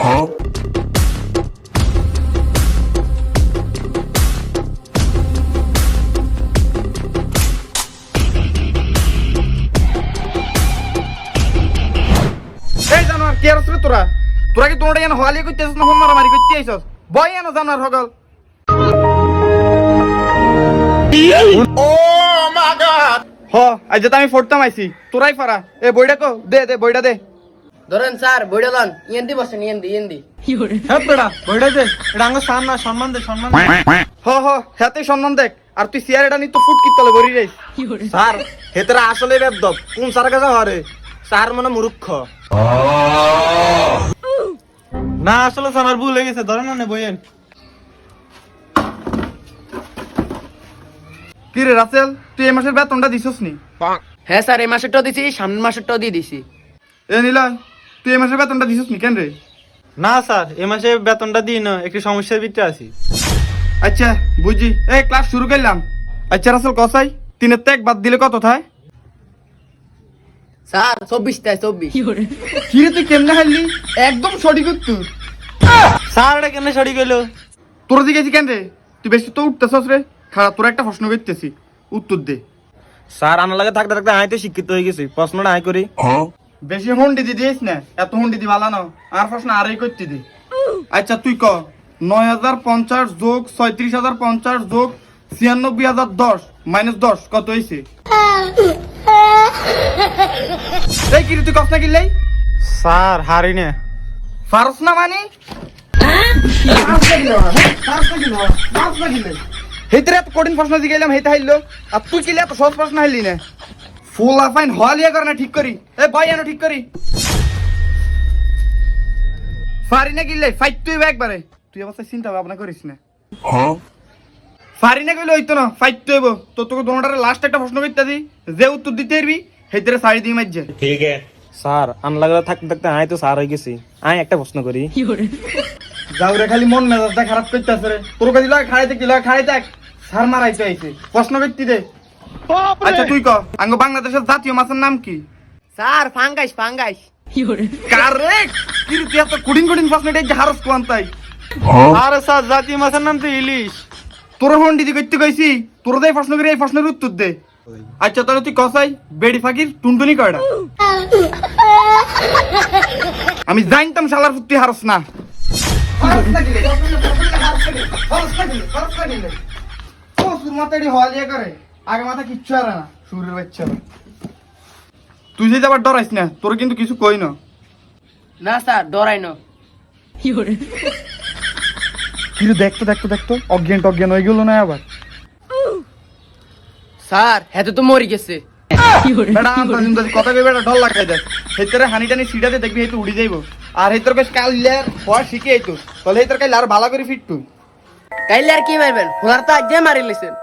এই জানোয়ার কে আসলে তোরা? তোরা কি তোমরা এনে হওয়ালি করতে আসছ না হোম মারামারি করতে আইছস? বয় এনে জানোয়ার হগল। হ আজ তো আমি ফোরতাম আইছি। তোরাই ফারা। এ বইটা কো। দে দে বইটা দে। ধরেন স্যার বইটা লন ইয়েন্দি বসেন ইয়েন্দি ইয়েন্দি হ্যাঁ বেড়া বইটা দে। এটা আঙ্গ সান না সম্মান দে সম্মান হ হ হাতে সম্মান দেখ। আর তুই সিয়ার এটা নি তো ফুট কি তলে যাইস স্যার হেতরা আসলে বেদব। কোন স্যার কাছে হরে স্যার মানে মূর্খ। না আসলে আমার ভুল হয়ে গেছে। ধরে না বইয়েন। কি রে রাসেল তুই এই মাসের বেতনটা দিছস নি? হ্যাঁ স্যার এই মাসেরটাও দিছি সামনের মাসেরটাও দিয়ে দিছি। এ নিলয়। তুই এই মাসের বেতনটা দিছস নি কেন রে? না স্যার এ মাসে বেতনটা দিই না একটু সমস্যার ভিতরে আছি। আচ্ছা বুঝি এই ক্লাস শুরু করলাম। আচ্ছা রাসেল কসাই তিনের ত্যাগ বাদ দিলে কত থায়? স্যার চব্বিশ তাই চব্বিশ। কি রে তুই কেমনে হারলি? একদম সঠিক উত্তর। স্যার এটা কেন সরি গেল তোর দিকে কেন রে? তুই বেশি তো উঠতেছস রে। খারাপ তোর একটা প্রশ্ন করতেছি। উত্তর দে। স্যার আনার লাগে থাকতে থাকতে আই তো শিক্ষিত হয়ে গেছি। প্রশ্নটা আই করি। বেশি হুন্ডি দি দিস না এত হুন্ডি দি ভালো না আর প্রশ্ন আরই করতে দি। আচ্ছা তুই ক নয় হাজার পঞ্চাশ যোগ ছয়ত্রিশ হাজার পঞ্চাশ যোগ ছিয়ানব্বই হাজার দশ মাইনাস দশ কত হয়েছে এই কি তুই না কিনলেই স্যার হারি না। ফারস না মানে? হেতরে এত কঠিন প্রশ্ন দিয়ে গেলাম হেতে হাইলো। আর তুই কিলে এত সহজ প্রশ্ন হাইলি না? ফুল আফাইন হলিয়া করে না ঠিক করি এ ভাই এনো ঠিক করি ফারি না কিনলে ফাইট তুই একবারে তুই অবস্থা চিন্তা ভাবনা করিস না ফারি না কইলে হইতো না ফাইট তুই তো তোকে দোনোটারে লাস্ট একটা প্রশ্ন করতে দি যে উত্তর দিতে পারবি হেতরে সারি দিয়ে মাইজে স্যার আনার থাকতে থাকতে আই তো স্যার হয়ে গেছি আই একটা প্রশ্ন করি? যাও রে খালি মন মেজাজটা খারাপ করতেছে রে তোর কাছে লয় খাইতে কি লয় খাইতে সার মারাইতে আইছে প্রশ্ন করতে দে আচ্ছা তুই ক আঙ্গ বাংলাদেশের জাতীয় মাছের নাম কি? স্যার ফাঙ্গাইস ফাঙ্গাইস। কারেক্ট কি রে তুই এত কুড়িন কুড়িন প্রশ্ন এটা হারস কোয়ান তাই? আরে স্যার জাতীয় মাছের নাম তো ইলিশ। তোর ফোন দিদি করতে কইছি তোর দেই প্রশ্ন করে এই প্রশ্নের উত্তর দে। আচ্ছা তাহলে তুই কসাই বেড়ি ফাকির টুনটুনি কয়টা? আমি জানতাম শালার তুই হারস না। আগে মাথা কিচ্ছু আর না সুরের বাচ্চা তুই যদি আবার ডরাইস না তোর কিন্তু কিছু কই না। না স্যার ডরাই না। কিন্তু দেখতো দেখতো দেখতো অজ্ঞান টজ্ঞান হয়ে গেল না আবার? স্যার হেতে তো মরি গেছে। বেটা আন্দাজ যদি কথা কই বেটা ডর লাগাই দেখ হেতরে হানি টানি সিটাতে দেখবি হেতু উড়ি যাইবো। আর হেতর বেশ কাল লের হওয়া শিখে আইতো। তাহলে হেতর কাল আর ভালো করে ফিটটু কাইলে আর কি মারবেন হোনার তো আগে মারি লিছেন